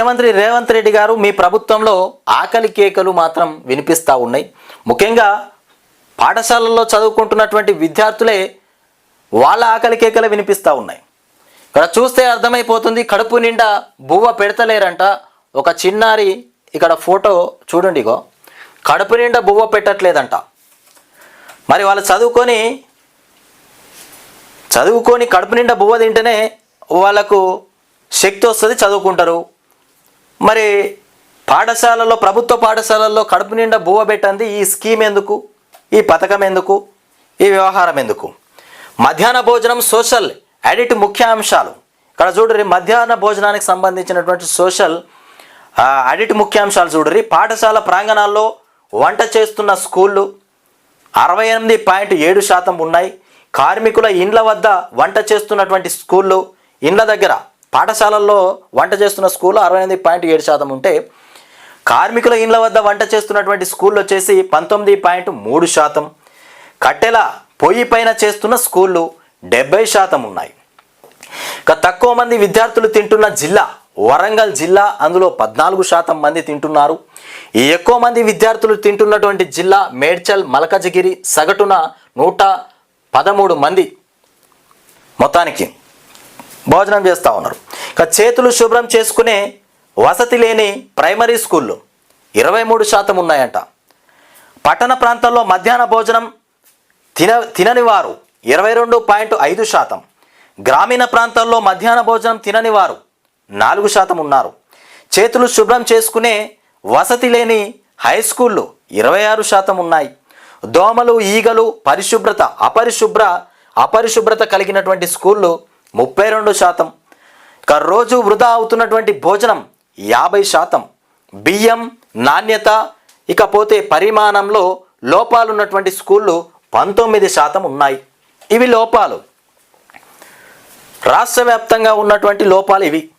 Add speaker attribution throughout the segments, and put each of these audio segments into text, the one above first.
Speaker 1: ముఖ్యమంత్రి రేవంత్ రెడ్డి గారు మీ ప్రభుత్వంలో ఆకలి కేకలు మాత్రం వినిపిస్తూ ఉన్నాయి. ముఖ్యంగా పాఠశాలల్లో చదువుకుంటున్నటువంటి విద్యార్థులే వాళ్ళ ఆకలి కేకలు వినిపిస్తూ ఉన్నాయి. ఇక్కడ చూస్తే అర్థమైపోతుంది కడుపు నిండా బువ్వ పెడతలేరంట. ఒక చిన్నారి ఇక్కడ ఫోటో చూడండి ఇగో. కడుపు నిండా బువ్వ పెట్టట్లేదంట. మరి వాళ్ళు చదువుకొని చదువుకొని కడుపు నిండా బువ్వ తింటేనే వాళ్ళకు శక్తి వస్తుంది చదువుకుంటారు. మరి పాఠశాలలో ప్రభుత్వ పాఠశాలల్లో కడుపు నిండా బువ్వ పెట్టంది ఈ స్కీమ్ ఎందుకు? ఈ పథకం ఎందుకు? ఈ వ్యవహారం ఎందుకు? మధ్యాహ్న భోజనం సోషల్ ఎడిట్ ముఖ్య అంశాలు. ఇక్కడ చూడరి మధ్యాహ్న భోజనానికి సంబంధించినటువంటి సోషల్ ఎడిట్ ముఖ్యాంశాలు చూడరి పాఠశాల ప్రాంగణాల్లో వంట చేస్తున్న స్కూళ్ళు అరవై ఎనిమిది పాయింట్ ఏడు శాతం ఉన్నాయి. కార్మికుల ఇండ్ల వద్ద వంట చేస్తున్నటువంటి స్కూళ్ళు ఇండ్ల దగ్గర పాఠశాలల్లో వంట చేస్తున్న స్కూల్లో అరవై ఎనిమిది పాయింట్ ఏడు శాతం ఉంటే కార్మికుల ఇండ్ల వద్ద వంట చేస్తున్నటువంటి స్కూళ్ళు వచ్చేసి పంతొమ్మిది పాయింట్ మూడు శాతం. కట్టెల పొయ్యి పైన చేస్తున్న స్కూళ్ళు డెబ్బై శాతం ఉన్నాయి. ఇక తక్కువ మంది విద్యార్థులు తింటున్న జిల్లా వరంగల్ జిల్లా అందులో పద్నాలుగు శాతం మంది తింటున్నారు. ఈ ఎక్కువ మంది విద్యార్థులు తింటున్నటువంటి జిల్లా మేడ్చల్ మలకజగిరి సగటున నూట పదమూడు మంది మొత్తానికి. భోజనం చేస్తూ ఉన్నారు. ఇక చేతులు శుభ్రం చేసుకునే వసతి లేని ప్రైమరీ స్కూళ్ళు ఇరవై మూడు శాతం ఉన్నాయంట. పట్టణ ప్రాంతాల్లో మధ్యాహ్న భోజనం తిన తినని వారు ఇరవై రెండు పాయింట్ ఐదు శాతం. గ్రామీణ ప్రాంతాల్లో మధ్యాహ్న భోజనం తినని వారు నాలుగు శాతం ఉన్నారు. చేతులు శుభ్రం చేసుకునే వసతి లేని హై స్కూళ్ళు ఇరవై ఆరు శాతం ఉన్నాయి. దోమలు ఈగలు పరిశుభ్రత అపరిశుభ్ర అపరిశుభ్రత కలిగినటువంటి స్కూళ్ళు ముప్పై రెండు శాతం. ఇక రోజు వృధా అవుతున్నటువంటి భోజనం యాభై శాతం. బియ్యం నాణ్యత ఇకపోతే పరిమాణంలో లోపాలు ఉన్నటువంటి స్కూళ్ళు పంతొమ్మిది శాతం ఉన్నాయి. ఇవి లోపాలు. రాష్ట్ర వ్యాప్తంగా ఉన్నటువంటి లోపాలు ఇవి.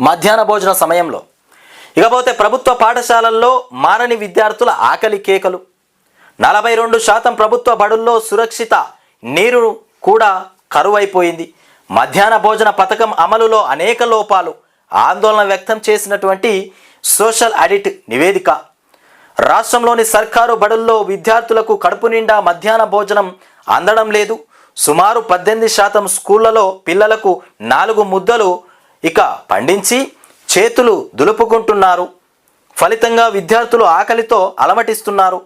Speaker 1: మధ్యాహ్న భోజన సమయంలో. ఇకపోతే ప్రభుత్వ పాఠశాలల్లో మారని విద్యార్థుల ఆకలి కేకలు. నలభై రెండు శాతం ప్రభుత్వ బడుల్లో సురక్షిత నీరు కూడా కరువైపోయింది. మధ్యాహ్న భోజన పథకం అమలులో అనేక లోపాలు. ఆందోళన వ్యక్తం చేసినటువంటి సోషల్ ఆడిట్ నివేదిక. రాష్ట్రంలోని సర్కారు బడుల్లో విద్యార్థులకు కడుపు నిండా మధ్యాహ్న భోజనం అందడం లేదు. సుమారు పద్దెనిమిది శాతం స్కూళ్ళలో పిల్లలకు నాలుగు ముద్దలు ఇక పండించి చేతులు దులుపుకుంటున్నారు. ఫలితంగా విద్యార్థులు ఆకలితో అలమటిస్తున్నారు.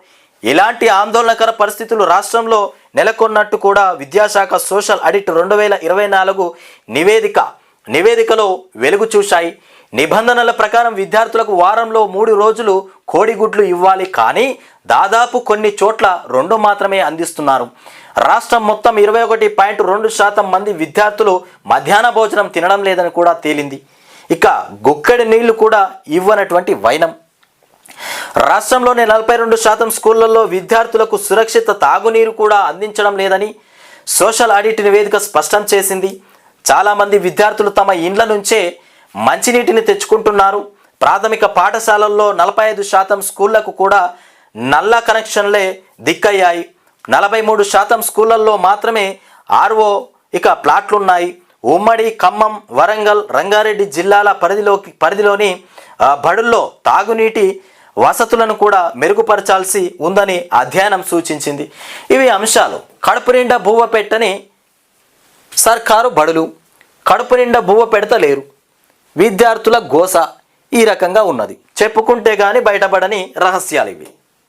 Speaker 1: ఇలాంటి ఆందోళనకర పరిస్థితులు రాష్ట్రంలో నెలకొన్నట్టు కూడా విద్యాశాఖ సోషల్ ఆడిట్ రెండు వేల ఇరవై నాలుగు నివేదిక నివేదికలో వెలుగు చూశాయి. నిబంధనల ప్రకారం విద్యార్థులకు వారంలో మూడు రోజులు కోడిగుడ్లు ఇవ్వాలి కానీ దాదాపు కొన్ని చోట్ల రెండు మాత్రమే అందిస్తున్నారు. రాష్ట్రం మొత్తం ఇరవై ఒకటి పాయింట్ రెండు శాతం మంది విద్యార్థులు మధ్యాహ్న భోజనం తినడం లేదని కూడా తేలింది. ఇక గుక్కడి నీళ్ళు కూడా ఇవ్వనటువంటి వైనం. రాష్ట్రంలోని నలభై రెండు శాతం స్కూళ్ళలో విద్యార్థులకు సురక్షిత తాగునీరు కూడా అందించడం లేదని సోషల్ ఆడిట్ నివేదిక స్పష్టం చేసింది. చాలామంది విద్యార్థులు తమ ఇండ్ల నుంచే మంచినీటిని తెచ్చుకుంటున్నారు. ప్రాథమిక పాఠశాలల్లో నలభై ఐదు శాతం స్కూళ్ళకు కూడా నల్ల కనెక్షన్లే దిక్కయ్యాయి. నలభై మూడు శాతం స్కూళ్ళల్లో మాత్రమే ఆర్ఓ ఇక ప్లాట్లున్నాయి. ఉమ్మడి ఖమ్మం వరంగల్ రంగారెడ్డి జిల్లాల పరిధిలోకి పరిధిలోని బడుల్లో తాగునీటి వసతులను కూడా మెరుగుపరచాల్సి ఉందని అధ్యయనం సూచించింది. ఇవి అంశాలు. కడుపు నిండా బువ్వ పెట్టని సర్కారు బడులు. కడుపు నిండా బువ్వ పెడతలేరు. విద్యార్థుల గోస ఈ రకంగా ఉన్నది. చెప్పుకుంటే కానీ బయటపడని రహస్యాలు ఇవి.